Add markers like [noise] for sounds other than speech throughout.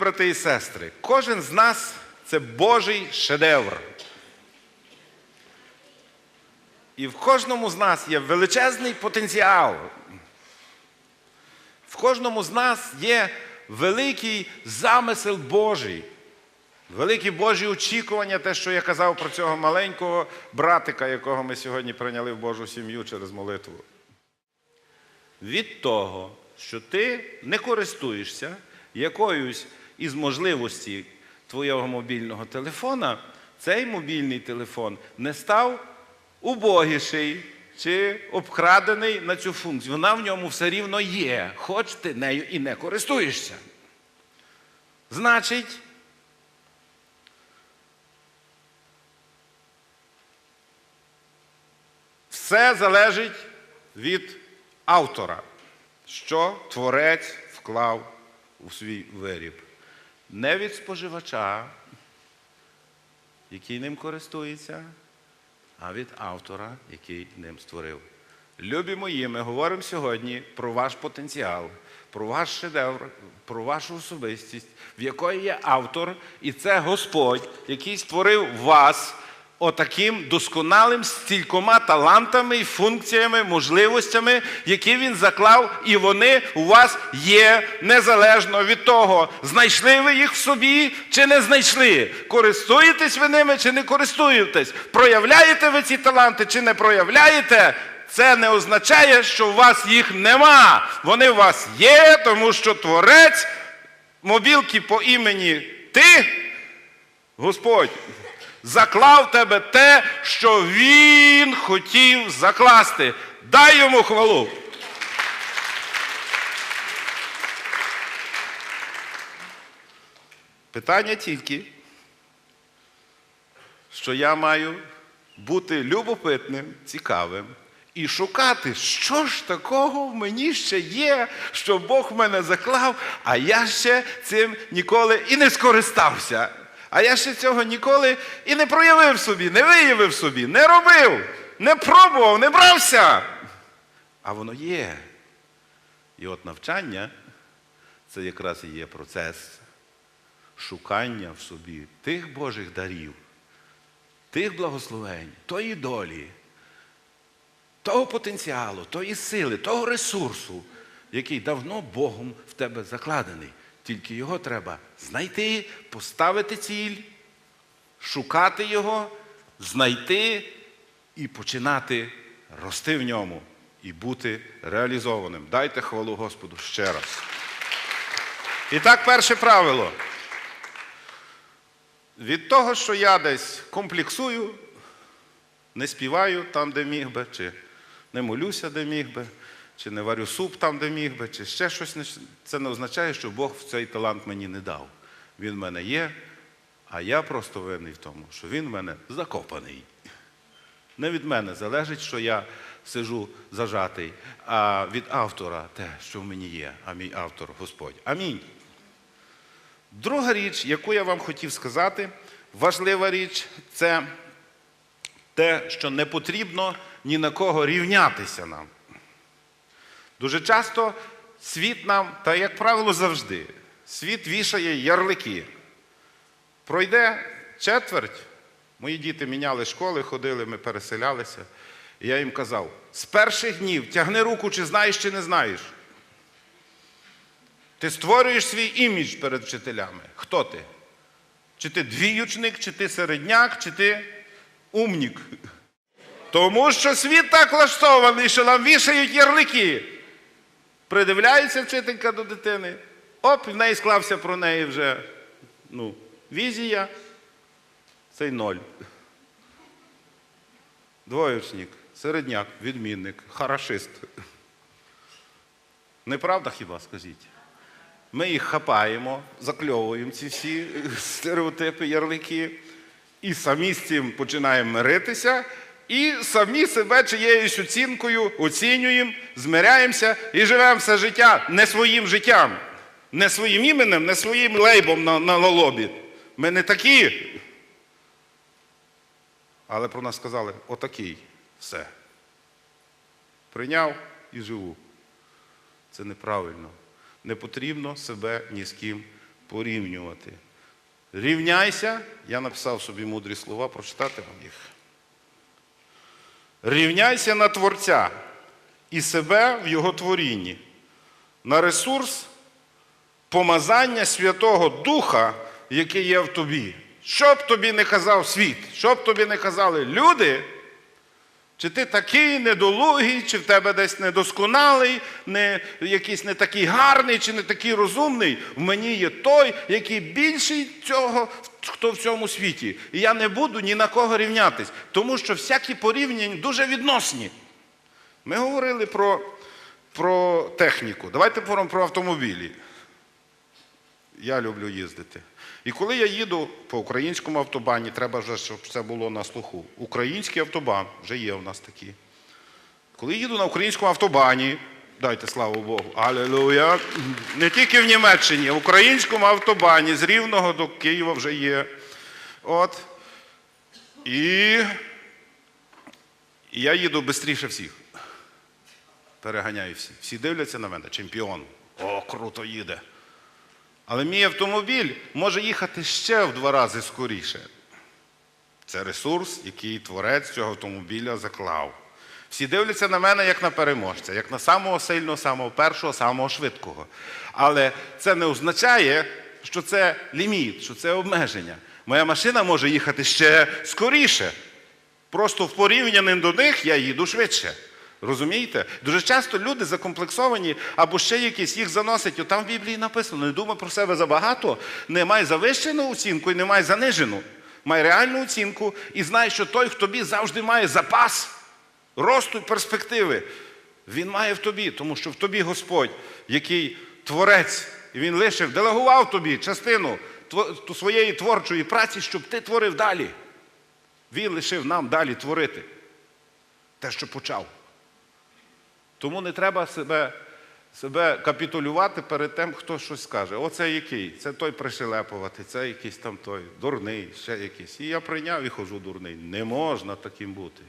Брати і сестри, кожен з нас це Божий шедевр. І в кожному з нас є величезний потенціал. В кожному з нас є великий замисел Божий, великі Божі очікування, те, що я казав про цього маленького братика, якого ми сьогодні прийняли в Божу сім'ю через молитву. Від того, що ти не користуєшся якоюсь із можливостей твого мобільного телефона, цей мобільний телефон не став убогіший чи обкрадений на цю функцію. Вона в ньому все рівно є, хоч ти нею і не користуєшся. Значить, все залежить від автора, що творець вклав у свій виріб. Не від споживача, який ним користується, а від автора, який ним створив. Любі мої, ми говоримо сьогодні про ваш потенціал, про ваш шедевр, про вашу особистість, в якої є автор, і це Господь, який створив вас отаким досконалим стількома талантами і функціями, можливостями, які він заклав, і вони у вас є незалежно від того, знайшли ви їх в собі чи не знайшли. Користуєтесь ви ними чи не користуєтесь, проявляєте ви ці таланти чи не проявляєте. Це не означає, що у вас їх нема. Вони у вас є, тому що творець мобілки по імені ти, Господь, заклав тебе те, що він хотів закласти. Дай йому хвалу. Питання тільки, що я маю бути любопитним, цікавим і шукати, що ж такого в мені ще є, що Бог в мене заклав, а я ще цим ніколи і не скористався. А я ще цього ніколи і не проявив собі, не виявив собі, не робив, не пробував, не брався. А воно є. І от навчання це якраз і є процес шукання в собі тих Божих дарів, тих благословень, тої долі, того потенціалу, тої сили, того ресурсу, який давно Богом в тебе закладений. Тільки його треба знайти, поставити ціль, шукати його, знайти і починати рости в ньому і бути реалізованим. Дайте хвалу Господу ще раз. І так, перше правило. Від того, що я десь комплексую, не співаю там, де міг би, чи не молюся, де міг би, чи не варю суп там, де міг би, чи ще щось. Це не означає, що Бог в цей талант мені не дав. Він в мене є, а я просто винний в тому, що він в мене закопаний. Не від мене залежить, що я сижу зажатий, а від автора те, що в мені є, а мій автор Господь. Амінь. Друга річ, яку я вам хотів сказати, важлива річ, це те, що не потрібно ні на кого рівнятися нам. Дуже часто світ нам, та як правило, завжди, світ вішає ярлики. Пройде четверть, мої діти міняли школи, ходили, ми переселялися. І я їм казав: з перших днів тягни руку, чи знаєш, чи не знаєш. Ти створюєш свій імідж перед вчителями. Хто ти? Чи ти двіючник, чи ти середняк, чи ти умнік? Тому що світ так влаштований, що нам вішають ярлики. Придивляється вчителька до дитини, оп, в неї склався про неї вже ну, візія. Цей ноль. Двоєчник, середняк, відмінник, хорошист. Неправда хіба, скажіть? Ми їх хапаємо, закльовуємо ці всі [laughs] стереотипи, ярлики, і самі з цим починаємо миритися, і самі себе чиєюсь оцінкою оцінюємо, змиряємося і живемо все життя не своїм життям, не своїм іменем, не своїм лейбом на, на лобі. Ми не такі. Але про нас сказали отакий. Все. Прийняв і живу. Це неправильно. Не потрібно себе ні з ким порівнювати. Рівняйся, я написав собі мудрі слова, прочитати вам їх. Рівняйся на Творця і себе в Його творінні, на ресурс помазання Святого Духа, який є в тобі. Що б тобі не казав світ, що б тобі не казали люди, чи ти такий недолугий, чи в тебе десь недосконалий, не, якийсь не такий гарний, чи не такий розумний. В мені є той, який більший цього, хто в цьому світі. І я не буду ні на кого рівнятись, тому що всякі порівняння дуже відносні. Ми говорили про, про техніку. Давайте поговоримо про автомобілі. Я люблю їздити. І коли я їду по українському автобані, треба вже, щоб це було на слуху. Український автобан, вже є у нас такі. Коли їду на українському автобані, дайте славу Богу, алілуя, не тільки в Німеччині, в українському автобані з Рівного до Києва вже є. От. І я їду швидше всіх. Переганяю всі. Всі дивляться на мене, чемпіон. О, круто їде. Але мій автомобіль може їхати ще в два рази скоріше. Це ресурс, який творець цього автомобіля заклав. Всі дивляться на мене як на переможця, як на самого сильного, самого першого, самого швидкого. Але це не означає, що це ліміт, що це обмеження. Моя машина може їхати ще скоріше. Просто в порівнянні до них я їду швидше. Розумієте? Дуже часто люди закомплексовані або ще якісь їх заносять. О, в Біблії написано: не думай про себе забагато, не май завищену оцінку і не май занижену. Май реальну оцінку і знай, що той, хто тобі завжди має запас росту і перспективи. Він має в тобі, тому що в тобі Господь, який творець, і він лишив, делегував тобі частину своєї творчої праці, щоб ти творив далі. Він лишив нам далі творити те, що почав. Тому не треба себе, себе капітулювати перед тим, хто щось скаже. Оце який? Це той пришелепувати, це якийсь там той дурний, ще якийсь. І я прийняв і хожу дурний. Не можна таким бути.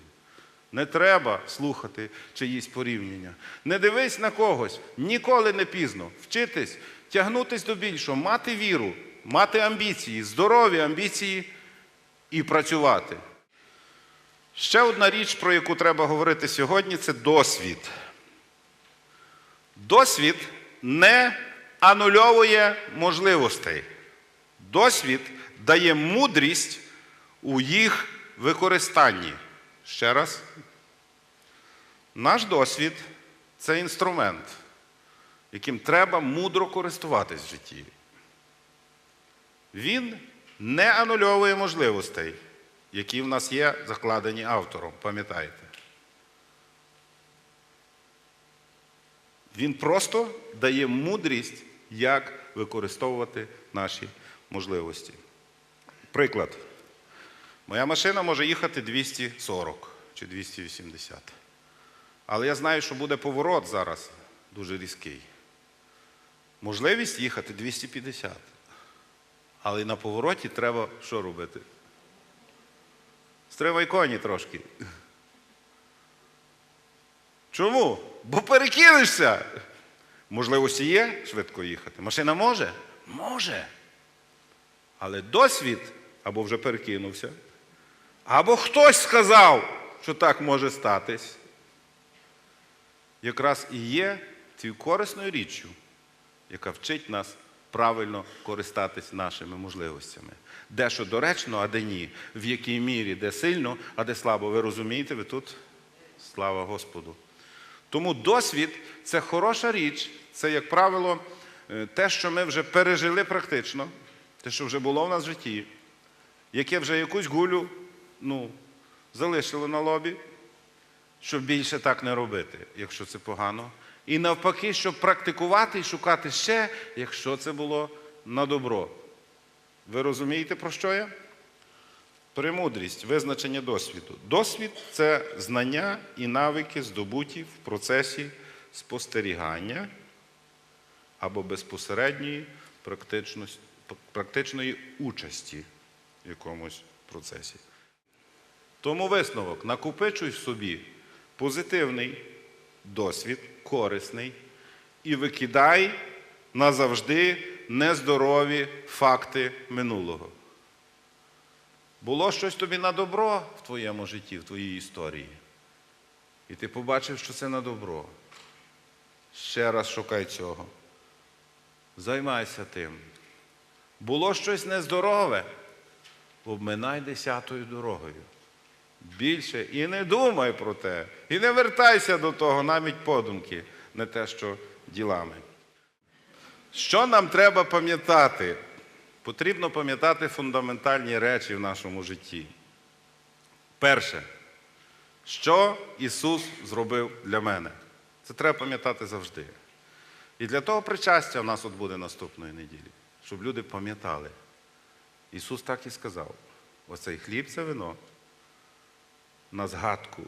Не треба слухати чиїсь порівняння. Не дивись на когось, ніколи не пізно. Вчитись, тягнутись до більшого, мати віру, мати амбіції, здорові амбіції і працювати. Ще одна річ, про яку треба говорити сьогодні, це досвід. Досвід не анульовує можливостей. Досвід дає мудрість у їх використанні. Ще раз. Наш досвід це інструмент, яким треба мудро користуватись в житті. Він не анульовує можливостей, які в нас є закладені автором, пам'ятаєте? Він просто дає мудрість, як використовувати наші можливості. Приклад. Моя машина може їхати 240 чи 280. Але я знаю, що буде поворот зараз дуже різкий. Можливість їхати 250. Але на повороті треба що робити? Стривай коні трошки. Чому? Бо перекинешся. Можливості є швидко їхати. Машина може? Може. Але досвід або вже перекинувся, або хтось сказав, що так може статись. Якраз і є цією корисною річчю, яка вчить нас правильно користатись нашими можливостями. Де що доречно, а де ні. В якій мірі, де сильно, а де слабо. Ви розумієте, ви тут? Слава Господу. Тому досвід це хороша річ, це, як правило, е, те, що ми вже пережили практично, те, що вже було в нас в житті, яке вже якусь гулю ну, залишило на лобі, щоб більше так не робити, якщо це погано. І навпаки, щоб практикувати і шукати ще, якщо це було на добро. Ви розумієте, про що я? Премудрість, визначення досвіду. Досвід це знання і навики, здобуті в процесі спостерігання або безпосередньої практичної участі в якомусь процесі. Тому висновок: накопичуй в собі позитивний досвід, корисний, і викидай назавжди нездорові факти минулого. Було щось тобі на добро в твоєму житті, в твоїй історії. І ти побачив, що це на добро. Ще раз шукай цього. Займайся тим. Було щось нездорове, обминай десятою дорогою. Більше і не думай про те, і не вертайся до того, навіть подумки, не те, що ділами. Що нам треба пам'ятати? Потрібно пам'ятати фундаментальні речі в нашому житті. Перше, що Ісус зробив для мене. Це треба пам'ятати завжди. І для того причастя в нас от буде наступної неділі, щоб люди пам'ятали. Ісус так і сказав: оцей хліб це вино на згадку,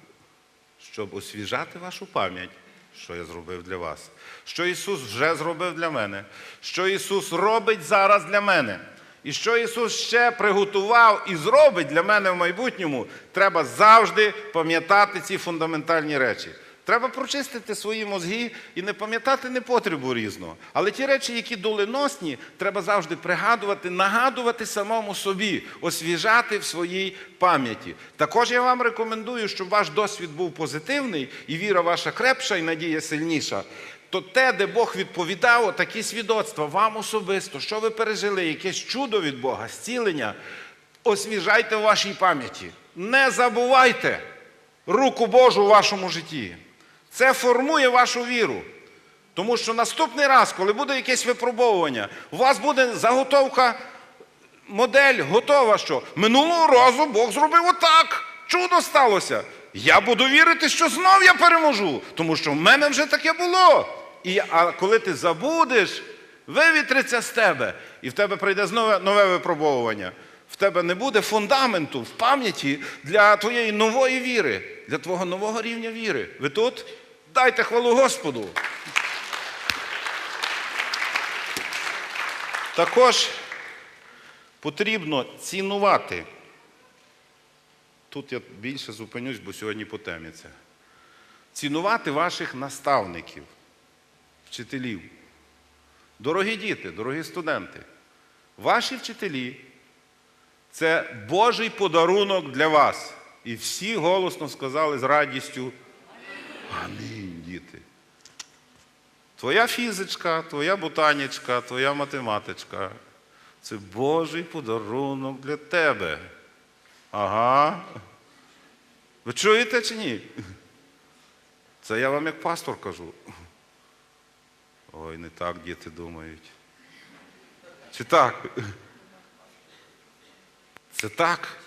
щоб освіжати вашу пам'ять, що я зробив для вас, що Ісус вже зробив для мене, що Ісус робить зараз для мене. І що Ісус ще приготував і зробить для мене в майбутньому, треба завжди пам'ятати ці фундаментальні речі. Треба прочистити свої мозги і не пам'ятати непотребу різного. Але ті речі, які доленосні, треба завжди пригадувати, нагадувати самому собі, освіжати в своїй пам'яті. Також я вам рекомендую, щоб ваш досвід був позитивний, і віра ваша крепша, і надія сильніша. То те, де Бог відповідав, такі свідоцтва вам особисто, що ви пережили, якесь чудо від Бога, зцілення, освіжайте в вашій пам'яті. Не забувайте руку Божу у вашому житті. Це формує вашу віру. Тому що наступний раз, коли буде якесь випробовування, у вас буде заготовка, модель готова, що минулого разу Бог зробив отак. Чудо сталося. Я буду вірити, що знов я переможу, тому що в мене вже таке було. І, а коли ти забудеш, вивітриться з тебе, і в тебе прийде знову нове випробовування. В тебе не буде фундаменту в пам'яті для твоєї нової віри, для твого нового рівня віри. Ви тут? Дайте хвалу Господу. Також потрібно цінувати. Тут я більше зупинюсь, бо сьогодні по темі це. Цінувати ваших наставників, вчителів. Дорогі діти, дорогі студенти, ваші вчителі це Божий подарунок для вас. І всі голосно сказали з радістю. Амінь, діти. Твоя фізичка, твоя ботанічка, твоя математичка це Божий подарунок для тебе. Ага. Ви чуєте чи ні? Це я вам як пастор кажу. Ой, не так діти думають. Чи так? Це так.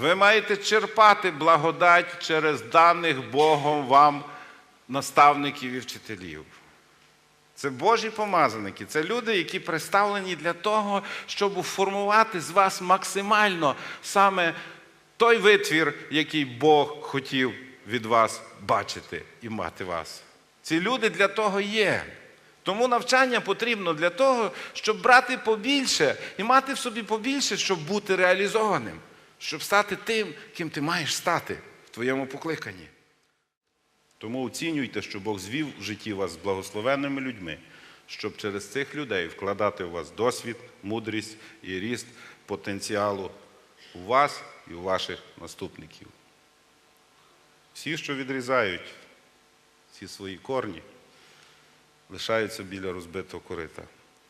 Ви маєте черпати благодать через даних Богом вам наставників і вчителів. Це Божі помазаники, це люди, які представлені для того, щоб формувати з вас максимально саме той витвір, який Бог хотів від вас бачити і мати вас. Ці люди для того є. Тому навчання потрібно для того, щоб брати побільше і мати в собі побільше, щоб бути реалізованим, щоб стати тим, ким ти маєш стати в твоєму покликанні. Тому оцінюйте, що Бог звів в житті вас з благословенними людьми, щоб через цих людей вкладати у вас досвід, мудрість і ріст потенціалу у вас і у ваших наступників. Всі, що відрізають ці свої корні, лишаються біля розбитого корита.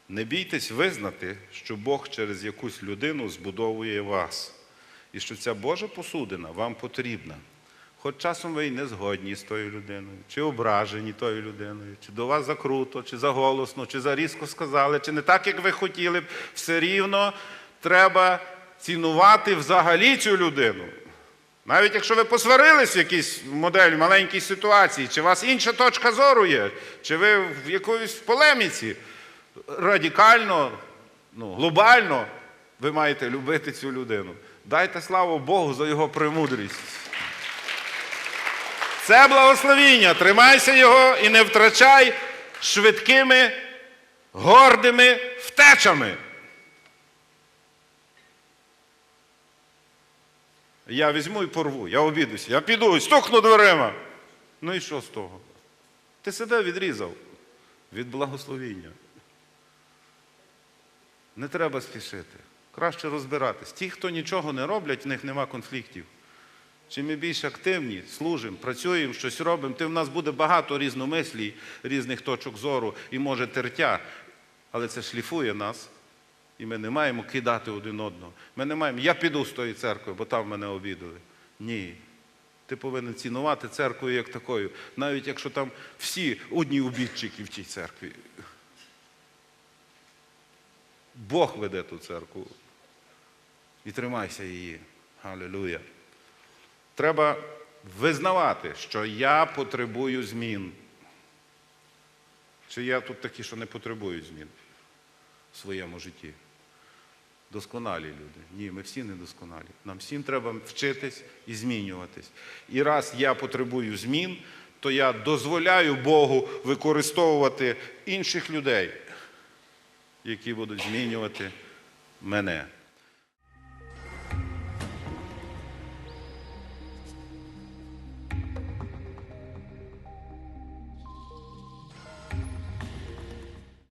Не бійтесь визнати, що Бог через якусь людину збудовує вас, і що ця Божа посудина вам потрібна. Хоч часом ви й не згодні з тою людиною, чи ображені тою людиною, чи до вас закруто, чи заголосно, чи зарізко сказали, чи не так, як ви хотіли б, все рівно треба цінувати взагалі цю людину. Навіть якщо ви посварились в якійсь модель, маленькій ситуації, чи у вас інша точка зору є, чи ви в якоїсь полеміці, радикально, ну, глобально ви маєте любити цю людину. Дайте славу Богу за його премудрість. Це благословіння. Тримайся його і не втрачай швидкими, гордими втечами. Я візьму і порву, я обідуся, я піду, стукну дверима. Ну і що з того? Ти себе відрізав. від благословіння. Не треба спішити. Краще розбиратись. Ті, хто нічого не роблять, в них нема конфліктів. Чим ми більш активні, служимо, працюємо, щось робимо, тим в нас буде багато різномислій, різних точок зору і може тертя. Але це шліфує нас. І ми не маємо кидати один одного. Ми не маємо, я піду з тої церкви, бо там мене обідали. Ні. Ти повинен цінувати церкву як такою, навіть якщо там всі одні обідчики в тій церкві. Бог веде ту церкву. І тримайся її. Аллилуйя. Треба визнавати, що я потребую змін. Чи я тут такі, що не потребують змін в своєму житті? Досконалі люди. Ні, ми всі не досконалі. Нам всім треба вчитись і змінюватись. І раз я потребую змін, то я дозволяю Богу використовувати інших людей, які будуть змінювати мене.